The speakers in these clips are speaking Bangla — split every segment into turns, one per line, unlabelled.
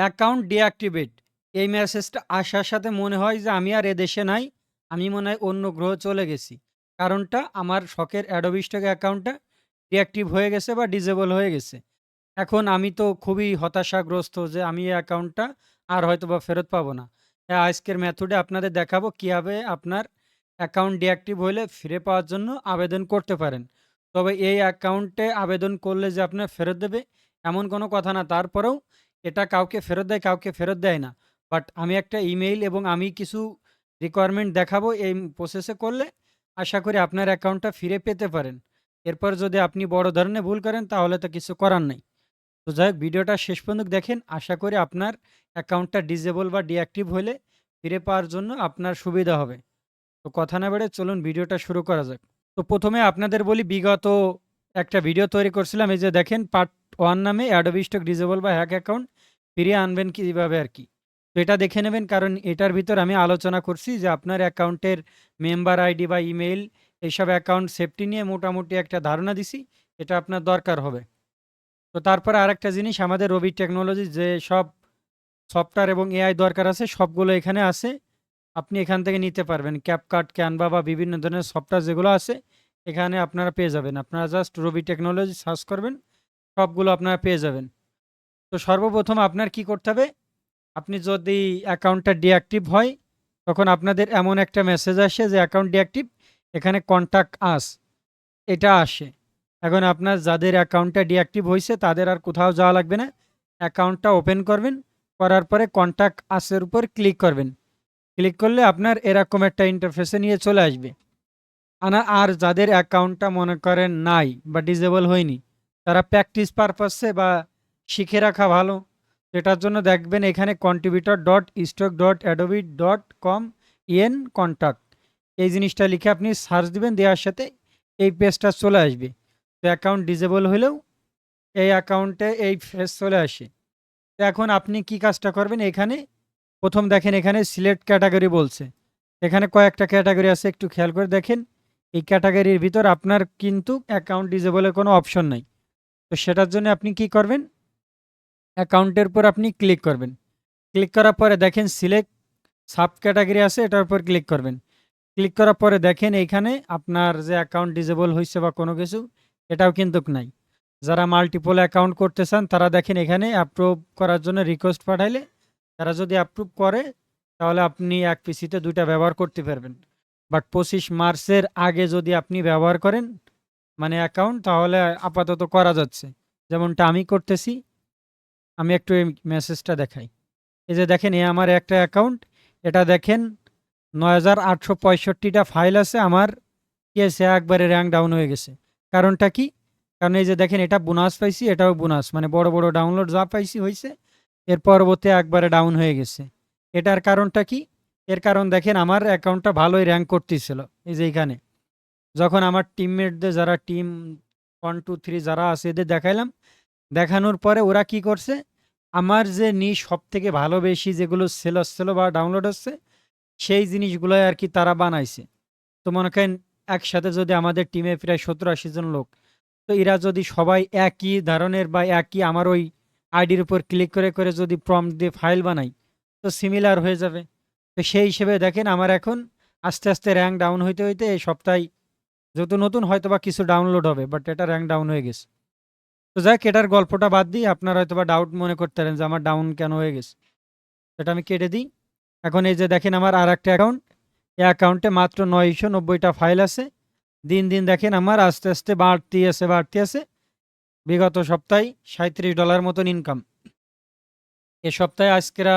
Account deactivate. এই মেসেজটা আসার সাথে মনে হয় যে আমি আর এদেশে নাই, আমি মনে হয় অন্য গ্রহ চলে গেছি। কারণটা আমার শখের অ্যাডোবি স্টক অ্যাকাউন্টটা ডিঅ্যাক্টিভ হয়ে গেছে বা ডিজেবল হয়ে গেছে। এখন আমি তো খুবই হতাশাগ্রস্ত যে আমি এই অ্যাকাউন্টটা আর হয়তো বা ফেরত পাবো না। হ্যাঁ আজকের মেথডে আপনাদের দেখাবো কীভাবে আপনার অ্যাকাউন্ট ডিঅ্যাক্টিভ হলে ফিরে পাওয়ার জন্য আবেদন করতে পারেন। তবে এই অ্যাকাউন্টে আবেদন করলে যে আপনার ফেরত দেবে, এমন কোনো কথা না। তারপরেও এটা কাউকে ফেরত দেয়, কাউকে ফেরত দেয় না। বাট আমি একটা ইমেইল এবং আমি কিছু রিকোয়ারমেন্ট দেখাবো এই প্রসেসে করলে আশা করি আপনার অ্যাকাউন্টটা ফিরে পেতে পারেন। এরপর যদি আপনি বড় ধরনের ভুল করেন তাহলে তো কিছু করার নেই। তো যাই হোক, ভিডিওটা শেষ পর্যন্ত দেখেন। আশা করি আপনার অ্যাকাউন্টটা ডিজেবল বা ডিঅ্যাক্টিভ হলে ফিরে পাওয়ার জন্য আপনার সুবিধা হবে। তো কথা না বেড়ে চলুন, ভিডিওটা শুরু করা যাক। তো প্রথমে আপনাদের বলি, বিগত একটা ভিডিও তৈরি করছিলাম। এই যে দেখেন পার্ট ওয়ান নামে অ্যাডোবি স্টক ডিজেবল বা হ্যাক অ্যাকাউন্ট ফিরিয়ে আনবেন কীভাবে আর কি? তো এটা দেখে নেবেন, কারণ এটার ভিতর আমি আলোচনা করছি যে আপনার অ্যাকাউন্টের মেম্বার আইডি বা ইমেইল এইসব অ্যাকাউন্ট সেফটি নিয়ে মোটামুটি একটা ধারণা দিছি, এটা আপনার দরকার হবে। তো তারপরে আরেকটা জিনিস, আমাদের রবি টেকনোলজি যে সব সফটওয়্যার এবং এআই দরকার আছে, সবগুলো এখানে আছে। আপনি এখান থেকে নিতে পারবেন। ক্যাপকাট ক্যানভা বা বিভিন্ন ধরনের সফটওয়্যার যেগুলো আছে, এখানে আপনারা পেয়ে যাবেন। আপনারা জাস্ট রবি টেকনোলজি সার্চ করবেন সবগুলো আপনারা পেয়ে যাবেন। তো সর্বপ্রথম আপনার কি করতে হবে? আপনি যদি অ্যাকাউন্টটা ডিঅ্যাক্টিভ হয়, তখন আপনাদের এমন একটা মেসেজ আসে যে, অ্যাকাউন্ট ডিঅ্যাক্টিভ, এখানে কন্ট্যাক্ট আস। এটা আসে। এখন আপনার যাদের অ্যাকাউন্টটা ডিঅ্যাক্টিভ হয়েছে তাদের আর কোথাও যাওয়া লাগবে না। অ্যাকাউন্টটা ওপেন করবেন, করার পরে কন্ট্যাক্ট আসের উপর ক্লিক করবেন। ক্লিক করলে আপনার এরকম একটা ইন্টারফেসে নিয়ে চলে আসবে। আনা আর যাদের অ্যাকাউন্টটা মনে করেন নাই বা ডিজেবল হয়নি তারা প্র্যাকটিস পারপাসে বা শিখে রাখা ভালো। এটার জন্য দেখবেন এখানে contributor dot stock dot Adobe dot com EN contact এই জিনিসটা লিখে আপনি সার্চ দিবেন, দেওয়ার সাথে এই পেজটা চলে আসবে। তো অ্যাকাউন্ট ডিজেবল হলেও এই অ্যাকাউন্টে এই ফেস চলে আসে। তো এখন আপনি কি কাজটা করবেন? এখানে প্রথম দেখেন এখানে সিলেক্ট ক্যাটাগরি বলছে। এখানে কয়েকটা ক্যাটাগরি আছে, একটু খেয়াল করে দেখেন। এই ক্যাটাগরির ভিতর আপনার কিন্তু অ্যাকাউন্ট ডিজেবলের কোনো অপশন নাই। তো সেটার জন্য আপনি কি করবেন? অ্যাকাউন্টের উপর আপনি ক্লিক করবেন। ক্লিক করার পরে দেখেন সিলেক্ট সাব ক্যাটাগরি আছে, এটার উপর ক্লিক করবেন। ক্লিক করার পরে দেখেন এইখানে আপনার যে অ্যাকাউন্ট ডিজেবল হয়েছে বা কোনো কিছু, এটাও কিন্তু নাই। যারা মাল্টিপল অ্যাকাউন্ট করতে চান, তারা দেখেন এখানে অ্যাপ্রুভ করার জন্য রিকোয়েস্ট পাঠাইলে, তারা যদি অ্যাপ্রুভ করে, তাহলে আপনি এক পিসিতে দুইটা ব্যবহার করতে পারবেন। বাট পঁচিশ মার্চের আগে যদি আপনি ব্যবহার করেন মানে অ্যাকাউন্ট তাহলে আপাতত করা যাচ্ছে। যেমনটা আমি করতেছি, আমি একটু এই মেসেজটা দেখাই। এই যে দেখেন, এ আমার একটা অ্যাকাউন্ট এটা দেখেন, নয় হাজার পঁয়ষট্টিটা ফাইল আছে, আমার কি আছে একবারে র্যাঙ্ক ডাউন হয়ে গেছে। কারণটা কি? কারণ এই যে দেখেন, এটা বোনাস পাইছি, এটাও বোনাস মানে বড় বড় ডাউনলোড যা পাইছি হয়েছে এর পরবর্তী একবারে ডাউন হয়ে গেছে। এটার কারণটা কি? এর কারণ দেখেন, আমার অ্যাকাউন্টটা ভালোই র্যাঙ্ক করতেছিল। এই যে এইখানে যখন আমার টিমমেটদের যারা টিম ওয়ান টু থ্রি যারা আছে এদের দেখাইলাম, দেখানোর পরে ওরা কি করছে? আমার যে নি সব থেকে ভালো বেশি যেগুলো সেল হচ্ছিল বা ডাউনলোড হচ্ছে, সেই জিনিসগুলো আর কি তারা বানাইছে। তো মনে করেন একসাথে যদি আমাদের টিমে প্রায় সত্তর আশি জন লোক, তো এরা যদি সবাই একই ধরনের বা একই আমার ওই আইডির উপর ক্লিক করে করে যদি প্রম দিয়ে ফাইল বানাই, তো সিমিলার হয়ে যাবে। তো সেই হিসেবে দেখেন আমার এখন আস্তে আস্তে র্যাঙ্ক ডাউন হইতে হইতে এই সপ্তাহে যেহেতু নতুন হয়তো বা কিছু ডাউনলোড হবে বাট এটা র্যাঙ্ক ডাউন হয়ে গেছে। তো যাক, এটার গল্পটা বাদ দিই। আপনারা হয়তো বা ডাউট মনে করতে পারেন যে আমার ডাউন কেন হয়ে গেছে। এটা আমি কেটে দিই। এখন এই যে দেখেন আমার আর একটা অ্যাকাউন্ট এই অ্যাকাউন্টে মাত্র নয়শো নব্বইটা ফাইল আছে। দিন দিন দেখেন আমার আস্তে আস্তে বাড়তি আছে বাড়তি আছে। বিগত সপ্তাহে সাঁত্রিশ ডলার মতন ইনকাম এ সপ্তাহে আজকেরা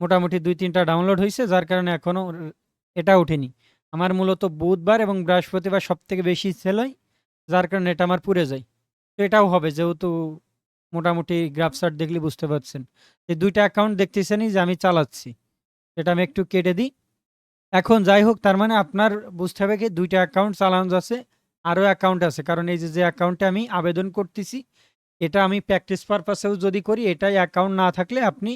মোটামুটি দুই তিনটা ডাউনলোড হয়েছে যার কারণে এখনও এটা ওঠেনি আমার মূলত বুধবার এবং বৃহস্পতিবার সব থেকে বেশি সেল হয়, যার কারণে এটা আমার পুড়ে যায়। তো এটাও হবে, যেহেতু মোটামুটি গ্রাফ গ্রাফসার দেখলে বুঝতে পারছেন। এই দুইটা অ্যাকাউন্ট দেখতেছেনই যে আমি চালাচ্ছি এটা আমি একটু কেটে দিই। এখন যাই হোক, তার মানে আপনার বুঝতে হবে কি, দুইটা অ্যাকাউন্ট চালানো যাচ্ছে, আরও অ্যাকাউন্ট আছে। কারণ এই যে যে অ্যাকাউন্টে আমি আবেদন করতেছি, এটা আমি প্র্যাকটিস পারপাসেও যদি করি, এটাই অ্যাকাউন্ট না থাকলে আপনি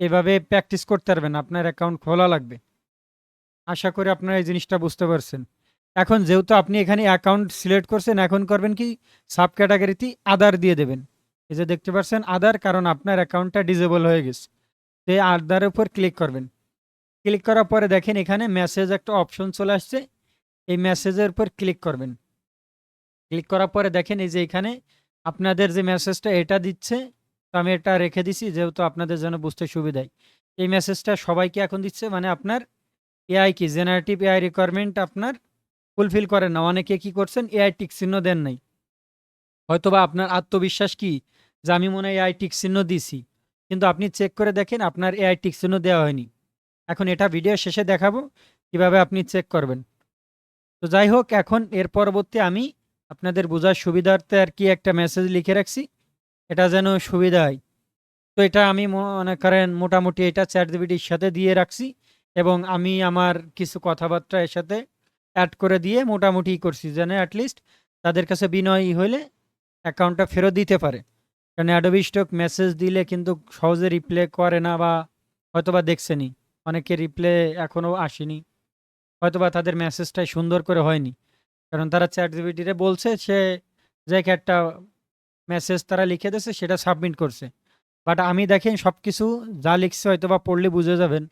এভাবে প্র্যাকটিস করতে পারবেন আপনার অ্যাকাউন্ট খোলা লাগবে। আশা করি আপনারা এই জিনিসটা বুঝতে পারছেন। এখন যেহেতু আপনি এখানে অ্যাকাউন্ট সিলেক্ট করছেন, এখন করবেন কি? সাব ক্যাটাগরিতে আদার দিয়ে দেবেন। এই যে দেখতে পাচ্ছেন আদার কারণ আপনার অ্যাকাউন্টটা ডিজেবল হয়ে গেছে। তো এই আদারের উপর ক্লিক করবেন। ক্লিক করার পরে দেখেন এখানে মেসেজ একটা অপশন চলে আসছে। এই মেসেজের উপর ক্লিক করবেন। ক্লিক করার পরে দেখেন এই যে এখানে আপনাদের যে মেসেজটা এটা দিচ্ছে, তো আমি এটা রেখে দিছি, যেহেতু আপনাদের জন্য বুঝতে সুবিধায়। এই মেসেজটা সবাইকে এখন দিচ্ছে মানে আপনার এআই কি? জেনারেটিভ এআই রিকোয়ারমেন্ট আপনার ফুলফিল করেন না। অনেকে কি করছেন? এআই টিক চিহ্ন দেন নাই। হয়তোবা আপনার আত্মবিশ্বাস কি? যে আমি মনে হয় এআই টিক চিহ্ন দিছি। কিন্তু আপনি চেক করে দেখেন, আপনার এআই টিক চিহ্ন দেওয়া হয়নি। এখন এটা ভিডিও শেষে দেখাবো, কীভাবে আপনি চেক করবেন। তো যাই হোক, এখন এর পরবর্তী আমি আপনাদের বোঝার সুবিধার্থে আর কি একটা মেসেজ লিখে রাখছি। এটা যেন সুবিধা হয়। তো এটা আমি মনে করেন, মোটামুটি এটা চ্যাট জিবিটির সাথে দিয়ে রাখছি। এবং আমি আমার কিছু কথাবার্তা এর সাথে অ্যাড করে দিয়ে মোটামুটি করছি যেন অ্যাটলিস্ট তাদের কাছে বিনয়ী হলে অ্যাকাউন্টটা ফেরত দিতে পারে। কারণ অ্যাডোবি স্টক মেসেজ দিলে কিন্তু সহজে রিপ্লে করে না বা হয়তোবা দেখছেনি। অনেকে রিপ্লে এখনও আসেনি। হয়তোবা তাদের মেসেজটাই সুন্দর করে হয়নি। কারণ তারা চ্যাট জিবিটিরে বলছে, সে যে একটা মেসেজ তারা লিখে দিয়েছে, সেটা সাবমিট করছে। বাট আমি দেখেন সব কিছু যা লিখছে হয়তো বা পড়লে বুঝে যাবেন।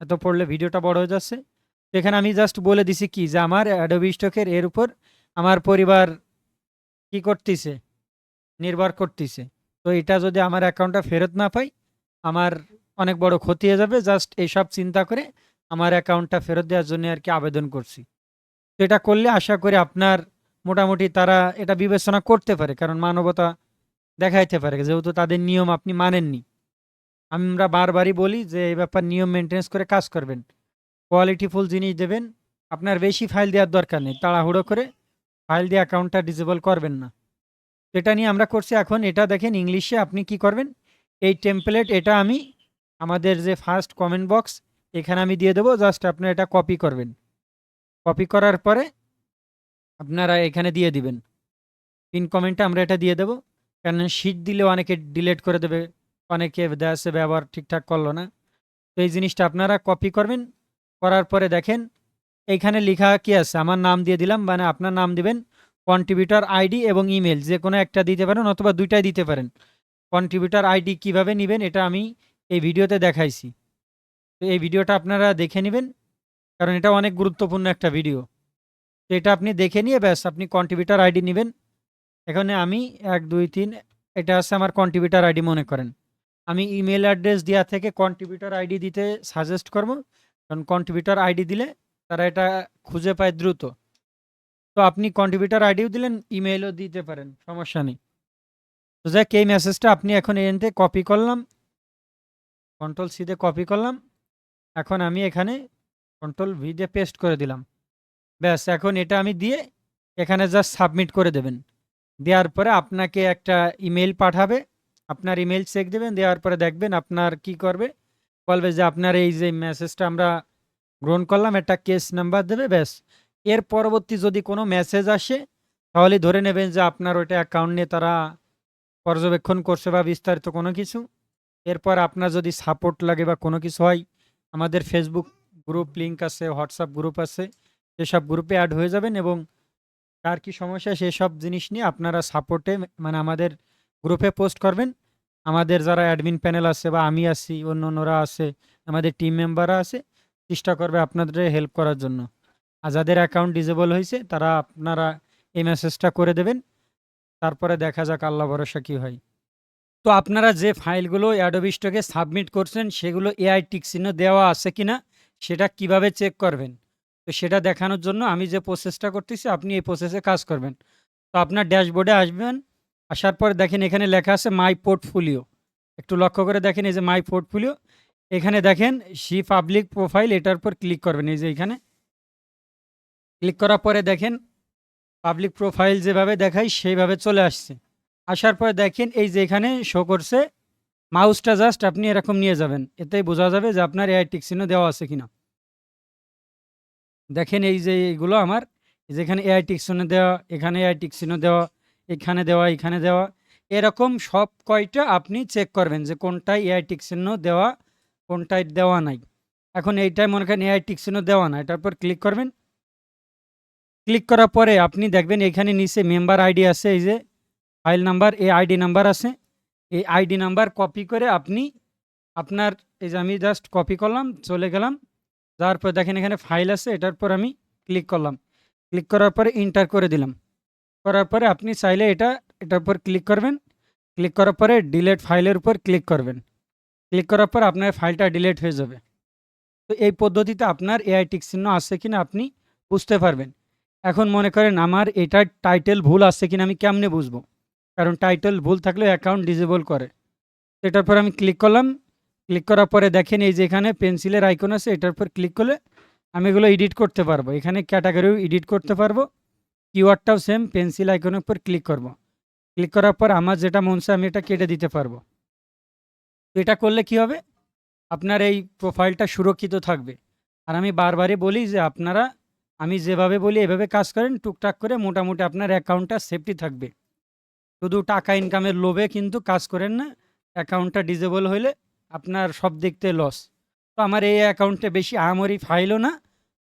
এত পড়লে ভিডিওটা বড় হয়ে যাচ্ছে। এখানে আমি জাস্ট বলে দিছি কি, যে আমার অ্যাডোবি স্টকের এর উপর আমার পরিবার কি করতেছে? নির্ভর করতেছে। তো এটা যদি আমার অ্যাকাউন্টটা ফেরত না পাই, আমার অনেক বড় ক্ষতি হয়ে যাবে। জাস্ট এইসব চিন্তা করে আমার অ্যাকাউন্টটা ফেরত দেওয়ার জন্য আর কি আবেদন করছি। তো এটা করলে আশা করি আপনার মোটামুটি তারা এটা বিবেচনা করতে পারে, কারণ মানবতা দেখাইতে পারে, যেহেতু তাদের নিয়ম আপনি মানেননি। আমরা বারবারই বলি যে, এই ব্যাপার নিয়ম মেনটেন্স করে কাজ করবেন। কোয়ালিটিফুল জিনিস দেবেন, আপনার বেশি ফাইল দেওয়ার দরকার নেই। তাড়াহুড়ো করে ফাইল দিয়ে অ্যাকাউন্টটা ডিসেবল করবেন না। এটা নিয়ে আমরা করছি এখন। এটা দেখেন ইংলিশে আপনি কি করবেন? এই টেমপ্লেট এটা আমি, আমাদের যে ফার্স্ট কমেন্ট বক্স এখানে আমি দিয়ে দেবো। জাস্ট আপনি এটা কপি করবেন। কপি করার পরে আপনারা এখানে দিয়ে দিবেন। পিন কমেন্টে আমরা এটা দিয়ে দেবো। কারণ শিট দিলে অনেকে ডিলেট করে দেবে। অনেকে দেশে ব্যবহার ঠিকঠাক করল না। তো এই জিনিসটা আপনারা কপি করবেন, করার পরে দেখেন, এইখানে লেখা কি আছে? আমার নাম দিয়ে দিলাম মানে আপনার নাম দিবেন কন্ট্রিবিউটার আইডি এবং ইমেল যে কোনো একটা দিতে পারেন অথবা দুইটাই দিতে পারেন। কন্ট্রিবিউটার আইডি কীভাবে নেবেন এটা আমি এই ভিডিওতে দেখাইছি। তো এই ভিডিওটা আপনারা দেখে নেবেন, কারণ এটা অনেক গুরুত্বপূর্ণ একটা ভিডিও। তো এটা আপনি দেখে নিয়ে ব্যাস, আপনি কন্ট্রিবিউটার আইডি নেবেন। এখানে আমি এক, দুই, তিন, এটা আছে আমার কন্ট্রিবিউটার আইডি মনে করেন। আমি ইমেল অ্যাড্রেস দেওয়া থেকে কন্ট্রিবিউটার আইডি দিতে সাজেস্ট করব। কারণ কন্ট্রিবিউটার আইডি দিলে তারা এটা খুঁজে পায় দ্রুত। তো আপনি কন্ট্রিবিউটার আইডিও দিলেন ইমেলও দিতে পারেন, সমস্যা নেই। তো যাক, এই মেসেজটা আপনি এখন থেকে কপি করলাম। কন্ট্রোল সিতে কপি করলাম। এখন আমি এখানে কন্ট্রোল ভি দিয়ে পেস্ট করে দিলাম। ব্যাস, এখন এটা আমি দিয়ে এখানে জাস্ট সাবমিট করে দেবেন। দেওয়ার পরে আপনাকে একটা ইমেল পাঠাবে। আপনার ইমেল চেক দেবেন, দেওয়ার পরে দেখবেন আপনার কি করবে। বলবে যে আপনার এই যে মেসেজটা আমরা গ্রহণ করলাম, একটা কেস নাম্বার দেবে, ব্যাস। এর পরবর্তী যদি কোনো মেসেজ আসে, তাহলে ধরে নেবেন যে আপনার ওইটা অ্যাকাউন্ট নিয়ে তারা পর্যবেক্ষণ করছে বা বিস্তারিত কোনো কিছু। এরপর আপনার যদি সাপোর্ট লাগে বা কোনো কিছু হয়, আমাদের ফেসবুক গ্রুপ লিঙ্ক আছে হোয়াটসঅ্যাপ গ্রুপ আছে, সেসব গ্রুপে অ্যাড হয়ে যাবেন এবং কার কি সমস্যা, সেসব জিনিস নিয়ে আপনারা সাপোর্টে মানে আমাদের গ্রুপে পোস্ট করবেন। আমাদের যারা অ্যাডমিন প্যানেল আছে বা আমি আছি অন্য অন্যরা আছে, আমাদের টিম মেম্বাররা আছে, চেষ্টা করবে আপনাদের হেল্প করার জন্য। আর যাদের অ্যাকাউন্ট ডিজেবল হয়েছে, তারা আপনারা এই মেসেজটা করে দেবেন। তারপরে দেখা যাক আল্লাহ ভরসা কী হয়। তো আপনারা যে ফাইলগুলো অ্যাডোবি স্টকে সাবমিট করছেন, সেগুলো এআই টিক চিহ্ন দেওয়া আছে কি না, সেটা কীভাবে চেক করবেন? তো সেটা দেখানোর জন্য আমি যে প্রসেসটা করতেছি, আপনি এই প্রসেসে কাজ করবেন। তো আপনার ড্যাশবোর্ডে আসবেন আসার পর দেখেন এখানে লেখা আছে মাই পোর্টফোলিও। একটু লক্ষ্য করে দেখেন এই যে মাই পোর্টফোলিও। এখানে দেখেন সি পাবলিক প্রোফাইল, এটার উপর ক্লিক করবেন এই যে এখানে। ক্লিক করার পরে দেখেন পাবলিক প্রোফাইল যেভাবে দেখাই সেইভাবে চলে আসছে। আসার পরে দেখেন এই যে এখানে শো করছে, মাউসটা জাস্ট আপনি এরকম নিয়ে যাবেন। এতেই বোঝা যাবে যে আপনার এআই চিহ্ন দেওয়া আছে কিনা। দেখেন এই যে এইগুলো আমার যেখানে এআই চিহ্ন দেওয়া, এখানে এআই চিহ্ন দেওয়া এখানে দেওয়া এখানে দেওয়া। এরকম সব কয়টা আপনি চেক করবেন যে কোনটায় এআই টিক দেওয়া কোনটায় দেওয়া নাই। এখন এইটাই মনে করেন এআই টিক দেওয়া না, এটার পর ক্লিক করবেন। ক্লিক করার পরে আপনি দেখবেন এখানে নিচে মেম্বার আইডি আছে, এই যে ফাইল নাম্বার এই আইডি নাম্বার আছে। এই আইডি নাম্বার কপি করে আপনি আপনার, এই যে আমি জাস্ট কপি করলাম, চলে গেলাম। যাওয়ার পর দেখেন এখানে ফাইল আছে, এটার পর আমি ক্লিক করলাম। ক্লিক করার পরে ইন্টার করে দিলাম। করার পরে আপনি চাইলে এটা, এটার উপর ক্লিক করবেন। ক্লিক করার পরে ডিলেট ফাইলের উপর ক্লিক করবেন। ক্লিক করার পর আপনার ফাইলটা ডিলেট হয়ে যাবে। তো এই পদ্ধতিতে আপনার এআই টিক চিহ্ন আছে কিনা আপনি বুঝতে পারবেন। এখন মনে করেন আমার এটার টাইটেল ভুল আছে কিনা আমি কেমনে বুঝব? কারণ টাইটেল ভুল থাকলে অ্যাকাউন্ট ডিজেবল করে। এটার পর আমি ক্লিক করলাম। ক্লিক করার পরে দেখেন এই যে এখানে পেন্সিলের আইকন আছে, এটার উপর ক্লিক করলে আমি এগুলো এডিট করতে পারব। এখানে ক্যাটাগরিও এডিট করতে পারব। কিওয়ার্ডটাও সেম পেন্সিল আইকনের উপর ক্লিক করব। ক্লিক করার পর আমার যেটা মন আমি এটা কেটে দিতে পারব। এটা করলে কি হবে? আপনার এই প্রোফাইলটা সুরক্ষিত থাকবে। আর আমি বারবারই বলি যে আপনারা, আমি যেভাবে বলি এভাবে কাজ করেন, টুকটাক করে মোটামুটি আপনার অ্যাকাউন্টটা সেফটি থাকবে। শুধু টাকা ইনকামের লোভে কিন্তু কাজ করেন না অ্যাকাউন্টটা ডিজেবল হইলে আপনার সব দিক থেকে লস তো আমার এই অ্যাকাউন্টে বেশি আহামরি ফাইলও না,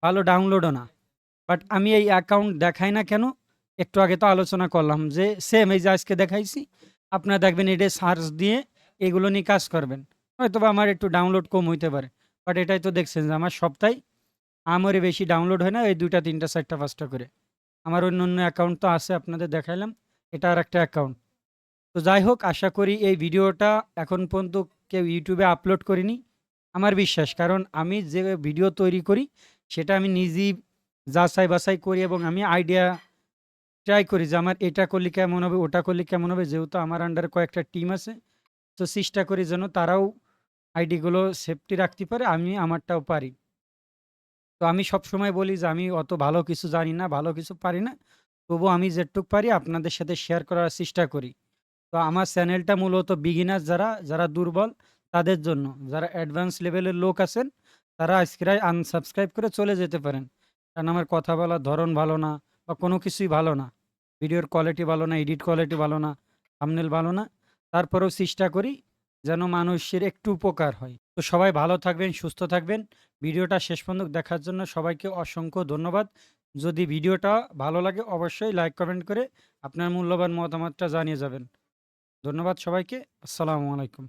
ভালো ডাউনলোডও না। বাট আমি এই অ্যাকাউন্ট দেখাই না কেন? একটু আগে তো আলোচনা করলাম যে সেম এই যে আজকে দেখাইছি, আপনারা দেখবেন এটা সার্চ দিয়ে এগুলো নিয়ে কাজ করবেন। হয়তো বা আমার একটু ডাউনলোড কম হইতে পারে বাট এটাই তো দেখছেন যে আমার সপ্তাহে আমারই বেশি ডাউনলোড হয় না, এই দুইটা, তিনটা, চারটা, পাঁচটা করে। আমার অন্য অন্য অ্যাকাউন্ট তো আছে আপনাদের দেখাইলাম, এটা আর একটা অ্যাকাউন্ট তো যাই হোক, আশা করি এই ভিডিওটা এখন পর্যন্ত কেউ ইউটিউবে আপলোড করিনি। আমার বিশ্বাস, কারণ আমি যে ভিডিও তৈরি করি, সেটা আমি নিজেই যাচাই বাছাই করি এবং আমি আইডিয়া ট্রাই করি যে আমার এটা করলে কেমন হবে, ওটা করলে কেমন হবে। যেহেতু আমার আন্ডারে কয়েকটা টিম আছে, তো চেষ্টা করি যেন তারাও আইডিগুলো সেফটি রাখতে পারে, আমি আমারটাও পারি। তো আমি সব সময় বলি যে আমি অত ভালো কিছু জানি না, ভালো কিছু পারি না তবু আমি যেটুক পারি আপনাদের সাথে শেয়ার করার চেষ্টা করি। তো আমার চ্যানেলটা মূলত বিগিনার যারা যারা দুর্বল, তাদের জন্য। যারা অ্যাডভান্স লেভেলের লোক আছেন, তারা আজকেরাই আনসাবস্ক্রাইব করে চলে যেতে পারেন। কারণ আমার কথা বলার ধরন ভালো না বা কোনো কিছুই ভালো না। ভিডিওর কোয়ালিটি ভালো না এডিট কোয়ালিটি ভালো না থামনেল ভালো না। তারপরেও চেষ্টা করি যেন মানুষের একটু উপকার হয়। তো সবাই ভালো থাকবেন, সুস্থ থাকবেন। ভিডিওটা শেষ পর্যন্ত দেখার জন্য সবাইকে অসংখ্য ধন্যবাদ। যদি ভিডিওটা ভালো লাগে অবশ্যই লাইক কমেন্ট করে আপনার মূল্যবান মতামতটা জানিয়ে যাবেন। ধন্যবাদ সবাইকে। আসসালামু আলাইকুম।